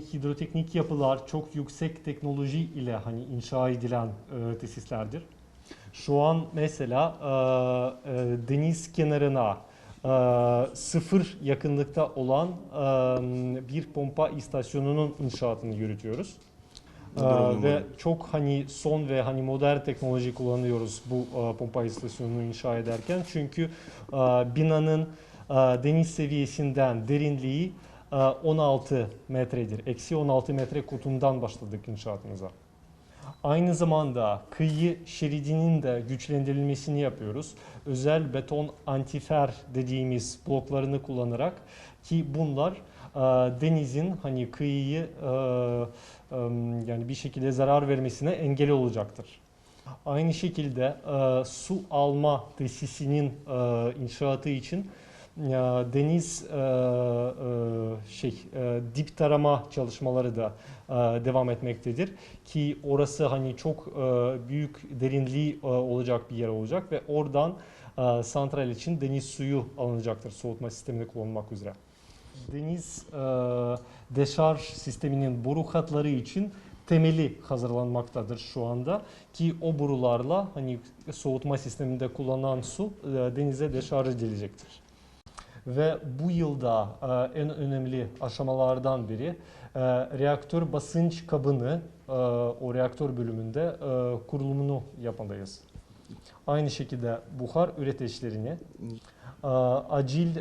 hidroteknik yapılar çok yüksek teknoloji ile hani inşa edilen e, tesislerdir. Şu an mesela e, e, deniz kenarına e, sıfır yakınlıkta olan e, bir pompa istasyonunun inşaatını yürütüyoruz. E, ve çok hani son ve hani modern teknoloji kullanıyoruz bu e, pompa istasyonunu inşa ederken. Çünkü e, binanın e, deniz seviyesinden derinliği 16 metredir. Eksi 16 metre kutundan başladık inşaatımıza. Aynı zamanda kıyı şeridinin de güçlendirilmesini yapıyoruz. Özel beton antifer dediğimiz bloklarını kullanarak ki bunlar e, denizin hani kıyıyı e, e, yani bir şekilde zarar vermesine engel olacaktır. Aynı şekilde su alma tesisinin inşaatı için deniz e, e, şey e, dip tarama çalışmaları da devam etmektedir ki orası hani çok büyük derinliği olacak bir yer olacak ve oradan santral için deniz suyu alınacaktır soğutma sistemini kullanmak üzere. Deniz deşarj sisteminin boru hatları için temeli hazırlanmaktadır şu anda ki o borularla hani soğutma sisteminde kullanılan su denize deşarj edilecektir. Ve bu yılda e, en önemli aşamalardan biri e, reaktör basınç kabını e, o reaktör bölümünde e, kurulumunu yapmalıyız. Aynı şekilde buhar üreteçlerini, acil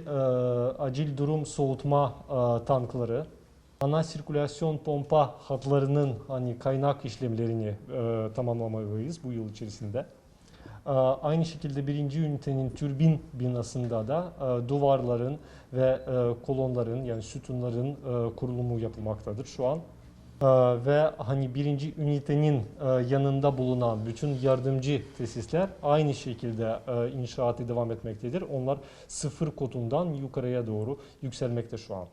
acil durum soğutma tankları, ana sirkülasyon pompa hatlarının hani kaynak işlemlerini e, tamamlamalıyız bu yıl içerisinde. Ee, Aynı şekilde birinci ünitenin türbin binasında da e, duvarların ve e, kolonların yani sütunların e, kurulumu yapılmaktadır şu an. Ee, Ve hani birinci ünitenin yanında bulunan bütün yardımcı tesisler aynı şekilde inşaatı devam etmektedir. Onlar sıfır kotundan yukarıya doğru yükselmekte şu an.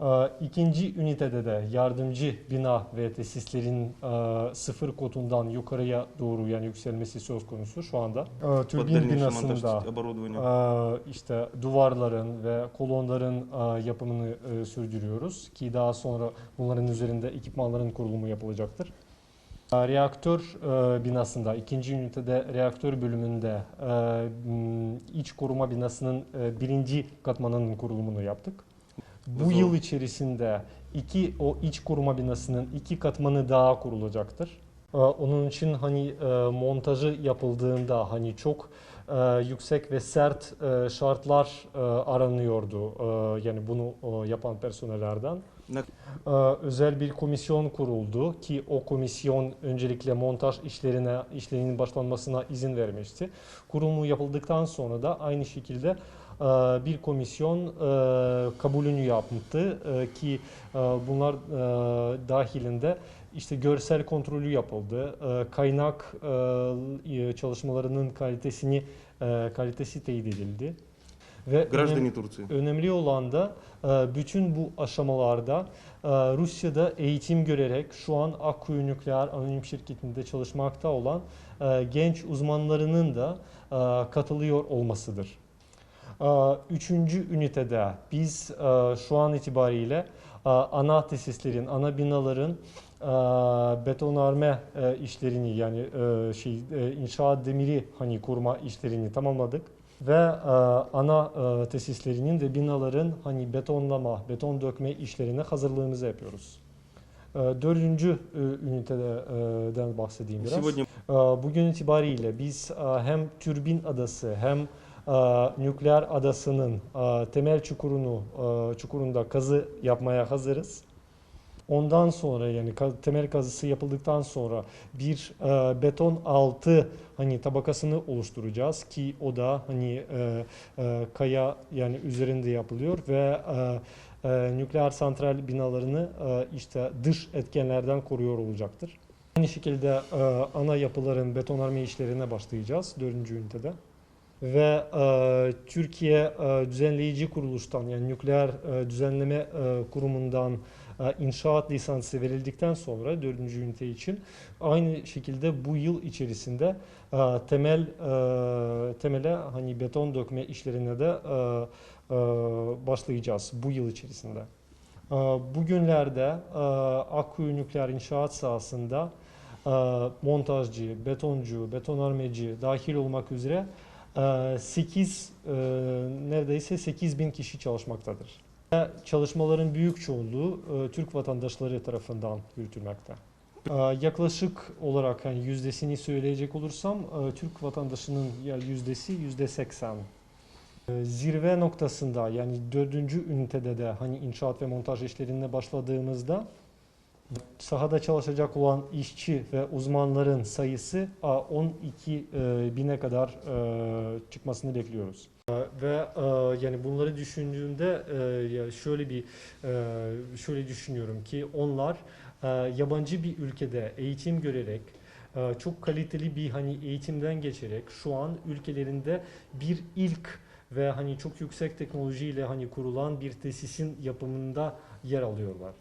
Ee, ikinci ünitede de yardımcı bina ve tesislerin e, sıfır kotundan yukarıya doğru yani yükselmesi söz konusu şu anda. Ee, türbin binasında e, işte duvarların ve kolonların e, yapımını sürdürüyoruz ki daha sonra bunların üzerinde ekipmanların kurulumu yapılacaktır. Reaktör binasında, ikinci ünitede reaktör bölümünde iç koruma binasının birinci katmanının kurulumunu yaptık. Bu Güzel. yıl içerisinde iki o iç koruma binasının iki katmanı daha kurulacaktır. Ee, Onun için hani e, montajı yapıldığında hani çok e, yüksek ve sert e, şartlar e, aranıyordu. E, Yani bunu e, yapan personellerden. Ne- Ee, Özel bir komisyon kuruldu ki o komisyon öncelikle montaj işlerine işlerinin başlanmasına izin vermişti. Kurulumu yapıldıktan sonra da aynı şekilde e, bir komisyon e, kabulünü yapmıştı e, ki e, bunlar e, dahilinde işte görsel kontrolü yapıldı, ee, kaynak e, çalışmalarının kalitesini e, kalitesi teyit edildi. Ve önemli, önemli olan da e, bütün bu aşamalarda Rusya'da eğitim görerek şu an Akkuyu Nükleer Anonim Şirketi'nde çalışmakta olan genç uzmanlarının da katılıyor olmasıdır. Üçüncü ünitede biz şu an itibariyle ana tesislerin, ana binaların ee, betonarme e, işlerini yani e, şey e, inşaat demiri hani kurma işlerini tamamladık ve ana tesislerinin ve binaların hani betonlama, beton dökme işlerine hazırlığımızı yapıyoruz. Dördüncü üniteden bahsedeyim biraz. Bugün itibariyle biz hem Türbin Adası hem Nükleer Adası'nın temel çukurunu çukurunda kazı yapmaya hazırız. Ondan sonra yani temel kazısı yapıldıktan sonra bir e, beton altı hani tabakasını oluşturacağız ki o da hani e, e, kaya yani üzerinde yapılıyor ve e, e, nükleer santral binalarını e, işte dış etkenlerden koruyor olacaktır. Aynı şekilde e, ana yapıların betonarme işlerine başlayacağız dördüncü ünitede. Ve e, Türkiye e, düzenleyici kuruluştan yani nükleer e, düzenleme e, kurumundan e, inşaat lisansı verildikten sonra dördüncü ünite için aynı şekilde bu yıl içerisinde e, temel e, temele hani beton dökme işlerine de e, e, başlayacağız bu yıl içerisinde. Ee, Bugünlerde e, Akkuyu Nükleer İnşaat sahasında e, montajcı, betoncu, betonarmeci dahil olmak üzere 8 neredeyse 8 bin kişi çalışmaktadır. Çalışmaların büyük çoğunluğu e, Türk vatandaşları tarafından yürütülmekte. Ee, Yaklaşık olarak yani yüzdesini söyleyecek olursam e, Türk vatandaşının yüzdesi yüzde 80. Ee, Zirve noktasında yani dördüncü ünitede de hani inşaat ve montaj işlerine başladığımızda sahada çalışacak olan işçi ve uzmanların sayısı a, 12 e, bine kadar e, çıkmasını bekliyoruz. Ve e, yani bunları düşündüğümde şöyle bir şöyle düşünüyorum ki onlar yabancı bir ülkede eğitim görerek çok kaliteli bir hani eğitimden geçerek şu an ülkelerinde bir ilk ve hani çok yüksek teknolojiyle hani kurulan bir tesisin yapımında yer alıyorlar.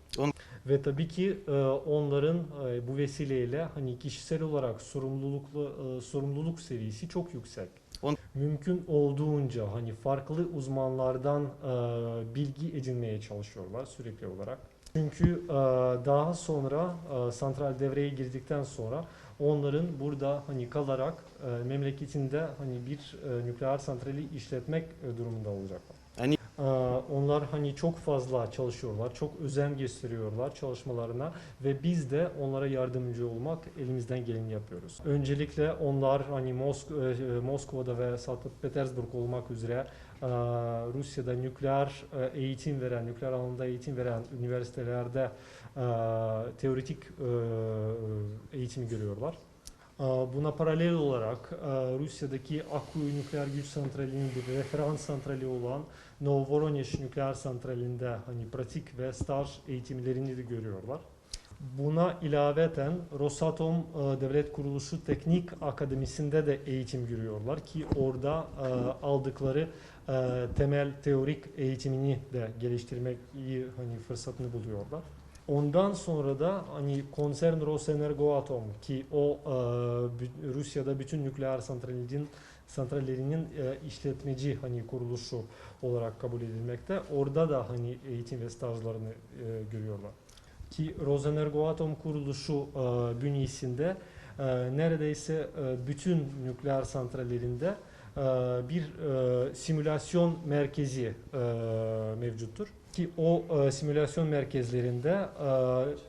Ve tabii ki e, onların e, bu vesileyle hani kişisel olarak sorumluluklu e, sorumluluk seviyesi çok yüksek. On- Mümkün olduğunca hani farklı uzmanlardan e, bilgi edinmeye çalışıyorlar sürekli olarak. Çünkü e, daha sonra e, santral devreye girdikten sonra onların burada hani kalarak e, memleketinde hani bir e, nükleer santrali işletmek e, durumunda olacaklar. Yani- E, onlar hani çok fazla çalışıyorlar, çok özen gösteriyorlar çalışmalarına ve biz de onlara yardımcı olmak elimizden geleni yapıyoruz. Öncelikle onlar hani Mosk e, Moskova'da ve Sankt Petersburg olmak üzere e, Rusya'da nükleer e, eğitim veren, nükleer alanında eğitim veren üniversitelerde e, teoretik e, eğitimi görüyorlar. E, Buna paralel olarak e, Rusya'daki Akkuyu nükleer güç santralinin bir referans santrali olan Novoronej nükleer santralinde hani pratik ve staj eğitimlerini de görüyorlar. Buna ilaveten Rosatom e, Devlet Kuruluşu Teknik Akademisi'nde de eğitim görüyorlar ki orada e, aldıkları temel teorik eğitimini de geliştirmek iyi hani fırsatını buluyorlar. Ondan sonra da hani konsern Rosenergoatom ki o e, Rusya'da bütün nükleer santrallerin santrallerinin e, işletmeci hani kuruluşu olarak kabul edilmekte. Orada da hani eğitim ve stajlarını e, görüyorlar. Ki Rosenergoatom kuruluşu bünyesinde neredeyse bütün nükleer santrallerinde bir e, simülasyon merkezi e, mevcuttur. Ki o e, simülasyon merkezlerinde e,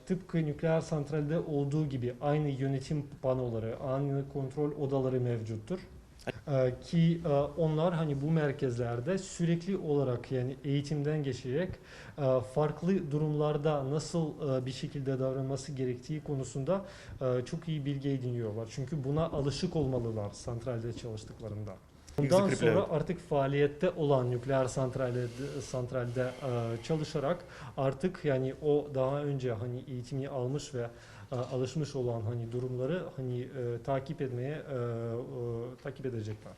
tıpkı nükleer santralde olduğu gibi aynı yönetim panoları, aynı kontrol odaları mevcuttur. E, ki e, onlar hani bu merkezlerde sürekli olarak yani eğitimden geçerek e, farklı durumlarda nasıl e, bir şekilde davranması gerektiği konusunda e, çok iyi bilgi ediniyorlar. Çünkü buna alışık olmalılar santralde çalıştıklarında. Bundan sonra artık faaliyette olan nükleer santralde, santralde e, çalışarak artık yani o daha önce hani eğitimini almış ve e, alışmış olan hani durumları hani e, takip etmeye e, e, takip edecekler.